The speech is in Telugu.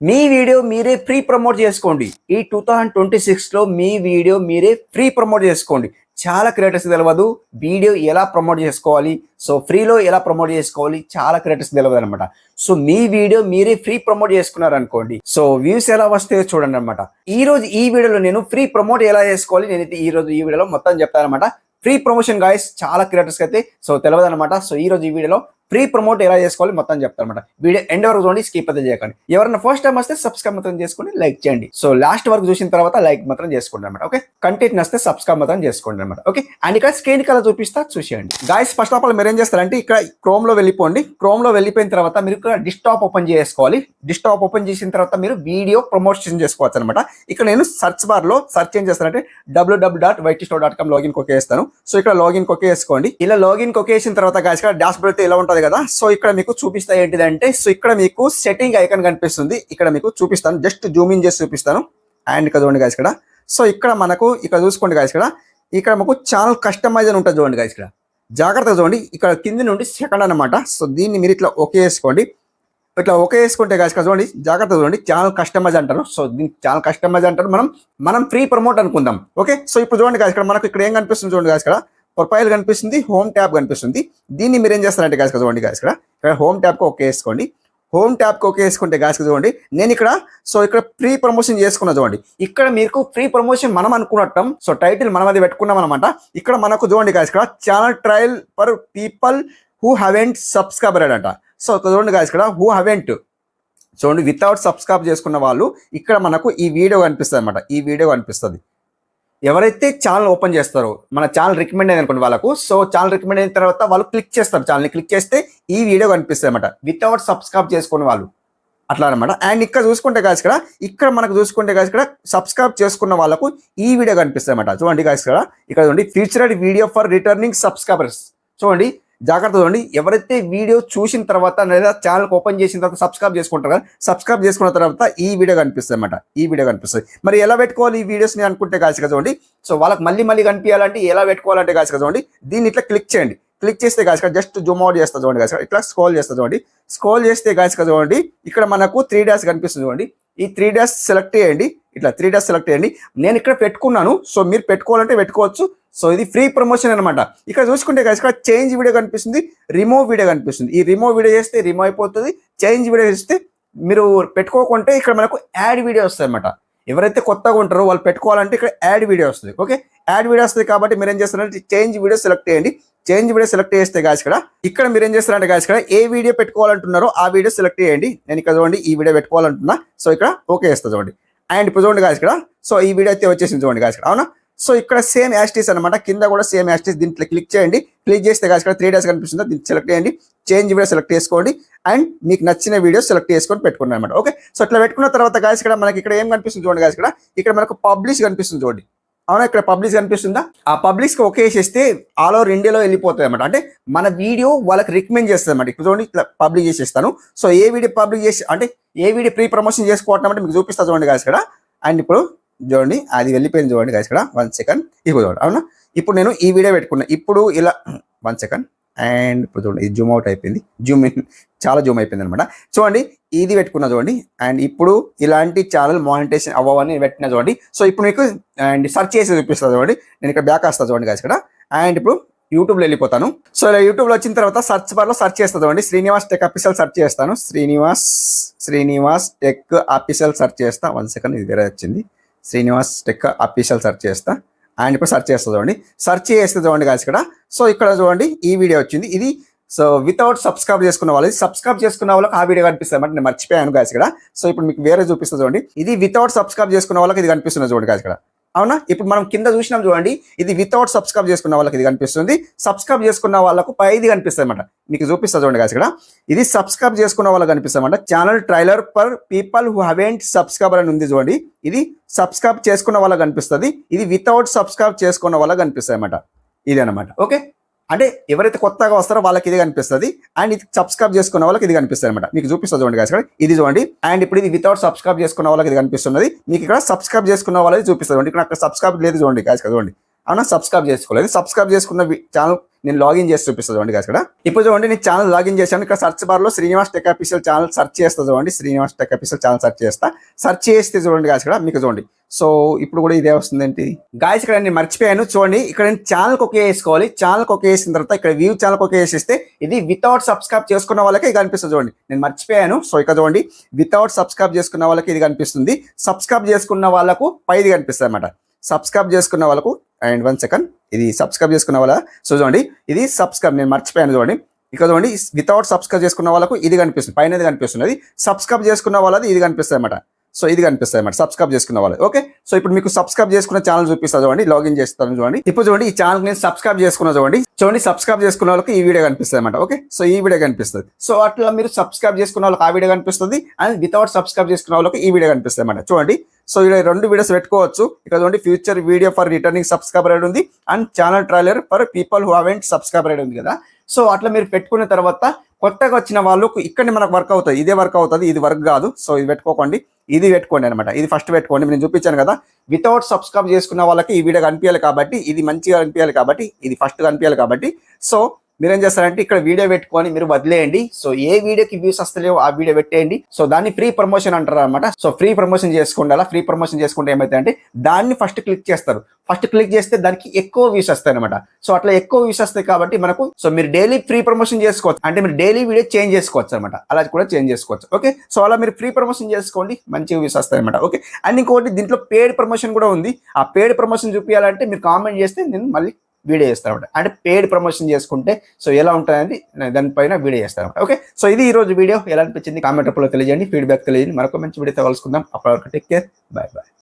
మీ వీడియో మీరే ఫ్రీ ప్రమోట్ చేసుకోండి. ఈ టూ థౌజండ్ ట్వంటీ సిక్స్లో మీ వీడియో మీరే ఫ్రీ ప్రమోట్ చేసుకోండి. చాలా క్రియేటర్స్ తెలియదు వీడియో ఎలా ప్రమోట్ చేసుకోవాలి? సో ఫ్రీలో ఎలా ప్రమోట్ చేసుకోవాలి? చాలా క్రియేటర్స్ తెలియదు అనమాట సో మీ వీడియో మీరే ఫ్రీ ప్రమోట్ చేసుకున్నారు అనుకోండి సో వ్యూస్ ఎలా వస్తాయో చూడండి అనమాట ఈ రోజు ఈ వీడియోలో నేను ఫ్రీ ప్రమోట్ ఎలా చేసుకోవాలి? నేనైతే ఈ రోజు ఈ వీడియోలో మొత్తం చెప్తాను అనమాట ఫ్రీ ప్రమోషన్ గాయస్ చాలా క్రియేటర్స్ అయితే సో తెలియదు అనమాట సో ఈ రోజు ఈ వీడియోలో ప్రీ ప్రమోట్ ఎలా చేసుకోవాలి మొత్తం చెప్తాను అనమాట వీడియో ఎండ్ వరకు చూడండి స్కిప్ అయితే చేయకండి. ఎవరైనా ఫస్ట్ టైం వస్తే సబ్స్క్రైబ్ మాత్రం చేసుకొని లైక్ చేయండి. సో లాస్ట్ వరకు చూసిన తర్వాత లైక్ మాత్రం చేసుకోండి అనమాట ఓకే కంటెంట్ నస్తే సబ్స్క్రైబ్ మాత్రం చేసుకోండి అనమాట ఓకే అండ్ ఇక్కడ స్క్రీన్ కలర్ చూపిస్తా చూసేయండి. గాయస్ ఫస్ట్ ఆఫ్ ఆల్ మీరు ఏం చేస్తారంటే ఇక్కడ క్రోమ్లో వెళ్ళిపోండి. క్రోమ్లో వెళ్ళిపోయిన తర్వాత మీరు ఇక్కడ డిస్టాప్ ఓపెన్ చేసుకోవాలి. డిస్టాప్ ఓపెన్ చేసిన తర్వాత మీరు వీడియో ప్రమోషన్ చేసుకోవచ్చు అనమాట. ఇక్కడ నేను సర్చ్ బార్లో సర్చ్ ఏం చేస్తానంటే W W dot YT store dot com login కొకేస్తాను so ఇక్కడ లాగిన్ కొకేసుకోండి ఇలా లాగిన్ కొకేసిన తర్వాత గాయస్ ఇక్కడ డాష్ బోర్డ్ అయితే ఇలా ఉంటుంది? కదా? సో ఇక్కడ మీకు చూపిస్తా ఏంటిదంటే సో ఇక్కడ మీకు సెట్టింగ్ ఐకన్ కనిపిస్తుంది. ఇక్కడ మీకు చూపిస్తాను. జస్ట్ జూమ్ ఇన్ చేసి చూపిస్తాను. అండ్ ఇక్కడ చూడండి గాయస్ ఇక్కడ. సో ఇక్కడ మనకు ఇక్కడ చూసుకోండి గాయస్ ఇక్కడ. ఇక్కడ మాకు ఛానల్ కస్టమైజ్ అని ఉంటుంది చూడండి గాయస్ ఇక్కడ. జాగ్రత్తగా చూడండి. ఇక్కడ కింది నుండి సెకండ్ అన్నమాట. సో దీన్ని మీరు ఇట్లా ఓకే వేసుకోండి ఇట్లా ఓకే వేసుకుంటే కాదు చూడండి. జాగ్రత్తగా చూడండి. ఛానల్ కస్టమైజ్ అంటారు. సో దీన్ని ఛానల్ కస్టమైజ్ అంటారు. మనం మనం ఫ్రీ ప్రమోట్ అనుకుందాం. ఓకే సో ఇప్పుడు చూడండి కాదు ఇక్కడ. మనకు ఇక్కడ ఏం కనిపిస్తుంది చూడండి కాదు ఇక్కడ. ప్రొఫైల్ కనిపిస్తుంది హోమ్ ట్యాబ్ కనిపిస్తుంది. దీన్ని మీరు ఏం చేస్తారంటే గాయస్ చూడండి గాయస్ ఇక్కడ. ఇక్కడ హోమ్ ట్యాబ్కి ఓకే వేసుకోండి. హోమ్ ట్యాబ్కి ఓకే వేసుకుంటే గాయస్ చూడండి నేను ఇక్కడ సో ఇక్కడ ఫ్రీ ప్రమోషన్ చేసుకున్న చూడండి ఇక్కడ మీకు ఫ్రీ ప్రమోషన్ మనం అనుకున్నట్టం సో టైటిల్ మనం అది పెట్టుకున్నాం అనమాట ఇక్కడ మనకు చూడండి గాయస్ ఇక్కడ channel trial for people who haven't subscriber అంట సో చూడండి గాయస్ ఇక్కడ హూ హవెంట్ చూడండి వితౌట్ సబ్స్క్రైబ్ చేసుకున్న వాళ్ళు ఇక్కడ మనకు ఈ వీడియో కనిపిస్తుంది అనమాట ఈ వీడియో కనిపిస్తుంది. ఎవరైతే ఛానల్ ఓపెన్ చేస్తారో మన ఛానల్ రికమెండ్ అయింది అనుకోండి వాళ్ళకు సో ఛానల్ రికమెండ్ అయిన తర్వాత వాళ్ళు క్లిక్ చేస్తారు. ఛానల్ని క్లిక్ చేస్తే ఈ వీడియో కనిపిస్తుంది అనమాట వితౌట్ సబ్స్క్రైబ్ చేసుకునే వాళ్ళు. అట్లా అనమాట అండ్ ఇక్కడ చూసుకుంటే కాదు ఇక్కడ ఇక్కడ మనకు చూసుకుంటే కాదు ఇక్కడ సబ్స్క్రైబ్ చేసుకున్న వాళ్ళకు ఈ వీడియో కనిపిస్తుంది అనమాట చూడండి కాదు ఇక్కడ ఇక్కడ చూడండి featured video for returning subscribers చూడండి జాగ్రత్త చూడండి ఎవరైతే వీడియో చూసిన తర్వాత లేదా ఛానల్ ఓపెన్ చేసిన తర్వాత సబ్స్క్రైబ్ చేసుకుంటారు కదా సబ్స్క్రైబ్ చేసుకున్న తర్వాత ఈ వీడియో కనిపిస్తుంది అనమాట ఈ వీడియో కనిపిస్తుంది. మరి ఎలా పెట్టుకోవాలి ఈ వీడియోస్ని అనుకుంటే కాదు చూడండి. సో వాళ్ళకి మళ్ళీ మళ్ళీ కనిపించాలంటే ఎలా పెట్టుకోవాలంటే కాదు చూడండి. దీన్ని ఇట్లా క్లిక్ చేయండి. క్లిక్ చేస్తే కాదు జస్ట్ జూమ్ అవుట్ చేస్తా చూడండి కాదు. ఇట్లా స్క్రోల్ చేస్తా చూడండి. స్క్రోల్ చేస్తే కాదు చూడండి. ఇక్కడ మనకు త్రీ డాష్ కనిపిస్తుంది చూడండి. ఈ త్రీ డాష్ సెలెక్ట్ చేయండి. ఇట్లా త్రీ డాష్ సెలెక్ట్ చేయండి. నేను ఇక్కడ పెట్టుకున్నాను. సో మీరు పెట్టుకోవాలంటే పెట్టుకోవచ్చు. సో ఇది ఫ్రీ ప్రమోషన్ అనమాట ఇక్కడ చూసుకుంటే guys, ఇక్కడ చేంజ్ వీడియో కనిపిస్తుంది రిమూవ్ వీడియో కనిపిస్తుంది. ఈ రిమూవ్ వీడియో చేస్తే రిమూవ్ అయిపోతుంది చేంజ్ వీడియో చేస్తే మీరు పెట్టుకోకుంటే ఇక్కడ మనకు యాడ్ వీడియో వస్తుంది అనమాట ఎవరైతే కొత్తగా ఉంటారో వాళ్ళు పెట్టుకోవాలంటే ఇక్కడ యాడ్ వీడియో వస్తుంది. ఓకే యాడ్ వీడియో వస్తుంది కాబట్టి మీరు ఏం చేస్తారంటే చేంజ్ వీడియో సెలెక్ట్ చేయండి. చేంజ్ వీడియో సెలెక్ట్ చేస్తే గాయస్ ఇక్కడ ఇక్కడ మీరు ఏం చేస్తారంటే గాయస్ ఇక్కడ ఏ వీడియో పెట్టుకోవాలంటున్నారో ఆ వీడియో సెలెక్ట్ చేయండి. నేను ఇక్కడ చూడండి ఈ వీడియో పెట్టుకోవాలంటున్నా. సో ఇక్కడ ఓకే చేస్తా చూడండి. అండ్ ఇప్పుడు చూడండి గాయస్ ఇక్కడ సో ఈ వీడియో అయితే వచ్చేసింది చూడండి గాయస్ ఇక్కడ అవునా? సో ఇక్కడ సేమ్ యాస్టీస్ అనమాట కింద కూడా సేమ్ యాస్టీస్ దీంట్లో క్లిక్ చేయండి. క్లిక్ చేస్తే కాదు ఇక్కడ త్రీ డేస్ కనిపిస్తుందో. దీన్ని సెలెక్ట్ చేయండి. చేంజ్ వీడియో సెలెక్ట్ చేసుకోండి. అండ్ మీకు నచ్చిన వీడియో సెలెక్ట్ చేసుకొని పెట్టుకున్నాను అనమాట ఓకే సో అట్లా పెట్టుకున్న తర్వాత గాయస్ ఇక్కడ మనకి ఇక్కడ ఏం కనిపిస్తుంది చూడండి గాయస్ ఇక్కడ. ఇక్కడ మనకు పబ్లిష్ కనిపిస్తుంది చూడండి. అవునా? ఇక్కడ పబ్లిష్ కనిపిస్తుందా? ఆ పబ్లిష్కి ఓకే చేస్తే ఆల్ ఓవర్ ఇండియాలో వెళ్ళిపోతుంది అనమాట అంటే మన వీడియో వాళ్ళకి రికమెండ్ చేస్తుంది అనమాట ఇప్పుడు చూడండి ఇట్లా పబ్లిష్ చేసేస్తాను. సో ఏ వీడియో పబ్లిష్ చేసి అంటే ఏ వీడియో ప్రీ ప్రమోషన్ చేసుకోవటం అంటే మీకు చూపిస్తా చూడండి గాయస్ ఇక్కడ. అండ్ ఇప్పుడు చూడండి అది వెళ్ళిపోయింది చూడండి గైస్ ఇక్కడ. వన్ సెకండ్ ఇప్పుడు చూడండి అవునా? ఇప్పుడు నేను ఈ వీడియో పెట్టుకున్నా ఇప్పుడు ఇలా వన్ సెకండ్ అండ్ ఇప్పుడు చూడండి ఇది జూమ్ అవుట్ అయిపోయింది. జూమ్ ఇన్ చాలా జూమ్ అయిపోయింది అనమాట. చూడండి ఇది పెట్టుకున్నా చూడండి. అండ్ ఇప్పుడు ఇలాంటి ఛానల్ మానిటేషన్ అవ్వని పెట్టిన చూడండి. సో ఇప్పుడు మీకు అండ్ సెర్చ్ చేసి చూపిస్తుంది చూడండి. నేను ఇక్కడ బ్యాక్ వస్తాను చూడండి guys ఇక్కడ. అండ్ ఇప్పుడు యూట్యూబ్లో వెళ్ళిపోతాను. సో ఇలా యూట్యూబ్లో వచ్చిన తర్వాత సర్చ్ బార్లో సెర్చ్ చేస్తాను చూడండి. శ్రీనివాస్ టెక్ అఫీషియల్ సర్చ్ చేస్తాను. Srinivas Srinivas tech official search చేస్తా. వన్ సెకండ్ ఇది వేరే వచ్చింది. శ్రీనివాస్ టెక్ అఫీషియల్ సెర్చ్ చేస్తా. అండ్ ఇప్పుడు సెర్చ్ చేస్తా చూడండి. సెర్చ్ చేస్తే చూడండి కాదు ఇక్కడ. సో ఇక్కడ చూడండి ఈ వీడియో వచ్చింది. ఇది సో వితౌట్ సబ్స్క్రైబ్ చేసుకున్న వాళ్ళు సబ్స్క్రైబ్ చేసుకున్న వాళ్ళకి ఆ వీడియో కనిపిస్తుంది. అంటే నేను మర్చిపోయాను కాదు ఇక్కడ. సో ఇప్పుడు మీకు వేరే చూపిస్తుంది చూడండి. ఇది వితౌట్ సబ్స్క్రైబ్ చేసుకున్న వాళ్ళకి ఇది కనిపిస్తుంది చూడండి కాదు ఇక్కడ. అవునా? ఇప్పుడు మనం కింద చూసినాం చూడండి ఇది వితౌట్ సబ్స్క్రైబ్ చేసుకున్న వాళ్ళకి ఇది కనిపిస్తుంది. సబ్స్క్రైబ్ చేసుకున్న వాళ్ళకు పైది కనిపిస్తుంది అనమాట మీకు చూపిస్తా చూడండి కాదు ఇక్కడ. ఇది సబ్స్క్రైబ్ చేసుకున్న వాళ్ళకి కనిపిస్తుంది అనమాట channel trailer for people who haven't subscriber అని ఉంది చూడండి. ఇది సబ్స్క్రైబ్ చేసుకున్న వాళ్ళకి కనిపిస్తుంది. ఇది వితౌట్ సబ్స్క్రైబ్ చేసుకున్న వాళ్ళకి కనిపిస్తుంది అనమాట ఇది అనమాట ఓకే అంటే ఎవరైతే కొత్తగా వస్తారో వాళ్ళకి ఇది కనిపిస్తుంది. అండ్ ఇది సబ్స్క్రైబ్ చేసుకున్న వాళ్ళకి ఇది కనిపిస్తుంది అనమాట మీకు చూపిస్తుంది చూడండి guys ఇక్కడ ఇది చూడండి. అండ్ ఇప్పుడు ఇది వితౌట్ సబ్స్క్రైబ్ చేసుకున్న వాళ్ళకి ఇది కనిపిస్తున్నది. మీకు ఇక్కడ సబ్స్క్రైబ్ చేసుకున్న వాళ్ళకి చూపిస్తుంది ఇక్కడ అక్కడ సబ్స్క్రైబ్ లేదు చూడండి కాదు చూడండి. అవునా? సబ్స్క్రైబ్ చేసుకోలేదు. సబ్స్క్రైబ్ చేసుకున్న ఛానల్ నేను లాగిన్ చేసి చూపిస్తాను చూడండి ఇక్కడ. ఇప్పుడు చూడండి నేను ఛానల్ లాగిన్ చేశాను. ఇక్కడ సర్చ్ బార్లో Srinivas tech official channel search చేస్తా చూడండి. Srinivas tech official channel search చేస్తా. సర్చ్ చేస్తే చూడండి guys ఇక్కడ మీకు చూడండి. సో ఇప్పుడు కూడా ఇదే వస్తుంది ఏంటి? గాయస్ ఇక్కడ నేను మర్చిపోయాను. చూడండి ఇక్కడ నేను ఛానల్ ఒకే వేసుకోవాలి. ఛానల్ ఒకే వేసిన తర్వాత ఇక్కడ వ్యూ ఛానల్ ఒకే వేసిస్తే ఇది వితౌట్ సబ్స్క్రైబ్ చేసుకున్న వాళ్ళకి ఇది కనిపిస్తుంది చూడండి. నేను మర్చిపోయాను. సో ఇక్కడ చూడండి వితౌట్ సబ్స్క్రైబ్ చేసుకున్న వాళ్ళకి ఇది కనిపిస్తుంది. సబ్స్క్రైబ్ చేసుకున్న వాళ్ళకు పైది కనిపిస్తుంది అనమాట సబ్స్క్రైబ్ చేసుకున్న వాళ్ళకు అండ్ వన్ సెకండ్. ఇది సబ్స్క్రైబ్ చేసుకున్న వాళ్ళ సో చూడండి ఇది సబ్స్క్రైబ్ నేను మర్చిపోయాను చూడండి. ఇక్కడ చూడండి వితౌట్ సబ్స్క్రైబ్ చేసుకున్న వాళ్ళకు ఇది కనిపిస్తుంది పైన ఇది కనిపిస్తుంది సబ్స్క్రైబ్ చేసుకున్న వాళ్ళది ఇది కనిపిస్తుంది అనమాట సో ఇది కనిపిస్తుంది అనమాట సబ్స్క్రైబ్ చేసుకున్న వాళ్ళు ఓకే సో ఇప్పుడు మీకు సబ్స్క్రైబ్ చేసుకున్న ఛానల్ చూపిస్తా చూడండి లాగిన్ చేస్తాను చూడండి. ఇప్పుడు చూడండి ఈ ఛానల్ నేను సబ్స్క్రైబ్ చేసుకున్న చూడండి చూడండి సబ్స్క్రైబ్ చేసుకున్న వాళ్ళకి ఈ వీడియో కనిపిస్తుంది అనమాట ఓకే సో ఈ వీడియో కనిపిస్తుంది. సో అట్లా మీరు సబ్స్క్రైబ్ చేసుకున్న వాళ్ళకి ఆ వీడియో కనిపిస్తుంది అండ్ వితౌట్ సబ్స్క్రైబ్ చేసుకున్న వాళ్ళకి ఈ వీడియో కనిపిస్తుంది అనమాట చూడండి సో ఇలా రెండు వీడియోస్ పెట్టుకోవచ్చు. ఇక్కడ చూడండి future video for returning subscriber అనేది ఉంది. And channel trailer for people who haven't subscriber అనేది ఉంది కదా. సో అట్లా మీరు పెట్టుకున్న తర్వాత కొత్తగా వచ్చిన వాళ్ళకు ఇక్కడ మనకు వర్క్ అవుతుంది. ఇదే వర్క్ అవుతుంది ఇది వర్క్ కాదు. సో ఇది పెట్టుకోకండి. ఇది పెట్టుకోండి అనమాట ఇది ఫస్ట్ పెట్టుకోండి. నేను చూపించాను కదా. వితౌట్ సబ్స్క్రైబ్ చేసుకున్న వాళ్ళకి ఈ వీడియో కనిపించాలి కాబట్టి ఇది మంచిగా కనిపించాలి కాబట్టి ఇది ఫస్ట్ కనిపించాలి కాబట్టి. సో మీరేం చేస్తారంటే ఇక్కడ వీడియో పెట్టుకొని మీరు వదిలేయండి. సో ఏ వీడియోకి వ్యూస్ వస్తలేవో ఆ వీడియో పెట్టేయండి. సో దాన్ని ఫ్రీ ప్రమోషన్ అంటారు అనమాట సో ఫ్రీ ప్రమోషన్ చేసుకుంటే అలా ఫ్రీ ప్రమోషన్ చేసుకుంటే ఏమైతే అంటే దాన్ని ఫస్ట్ క్లిక్ చేస్తారు. ఫస్ట్ క్లిక్ చేస్తే దానికి ఎక్కువ వ్యూస్ వస్తాయి అనమాట సో అట్లా ఎక్కువ వ్యూస్ వస్తాయి కాబట్టి మనకు సో మీరు డైలీ ఫ్రీ ప్రమోషన్ చేసుకోవచ్చు. అంటే మీరు డైలీ వీడియో చేంజ్ చేసుకోవచ్చు అనమాట అలా కూడా చేంజ్ చేసుకోవచ్చు. ఓకే సో అలా మీరు ఫ్రీ ప్రమోషన్ చేసుకోండి మంచి వ్యూస్ వస్తాయి అనమాట ఓకే అండ్ ఇంకోటి దీంట్లో పేడ్ ప్రమోషన్ కూడా ఉంది. ఆ పేడ్ ప్రమోషన్ చూపించాలంటే మీరు కామెంట్ చేస్తే నేను మళ్ళీ వీడియో చేస్తారన్నమాట అంటే పెయిడ్ ప్రమోషన్ చేసుకుంటే సో ఎలా ఉంటుంది దానిపైన వీడియో చేస్తారన్నమాట ఓకే సో ఇది ఈ రోజు వీడియో. ఎలా అనిపించింది? కామెంట్ రూపంలో తెలియజేయండి. ఫీడ్బ్యాక్ తెలియజేయండి. మరొక మంచి వీడియో కలుసుకుందాం. అప్పటివరకు టేక్ కేర్ బాయ్ బాయ్